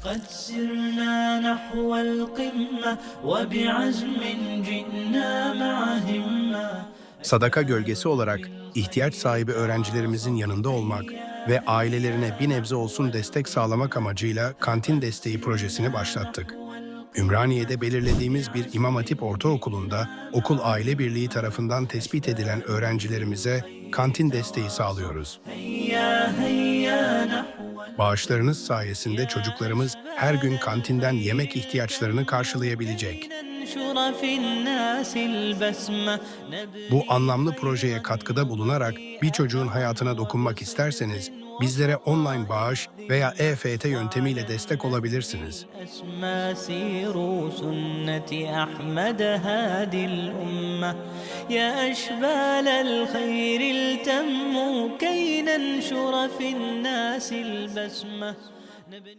لقد سرنا نحو القمة وبعزم جئنا مع همة Sadaka gölgesi olarak ihtiyaç sahibi öğrencilerimizin yanında olmak ve ailelerine bir nebze olsun destek sağlamak amacıyla kantin desteği projesini başlattık. Ümraniye'de belirlediğimiz bir İmam Hatip Ortaokulu'nda okul aile birliği tarafından tespit edilen öğrencilerimize kantin desteği sağlıyoruz. Bağışlarınız sayesinde çocuklarımız her gün kantinden yemek ihtiyaçlarını karşılayabilecek. Bu anlamlı projeye katkıda bulunarak bir çocuğun hayatına dokunmak isterseniz bizlere online bağış veya EFT yöntemiyle destek olabilirsiniz. أسمى سيروا سنة أحمد هادي الأمة يا أشبال الخير التموا كي ننشر في الناس البسمة نبني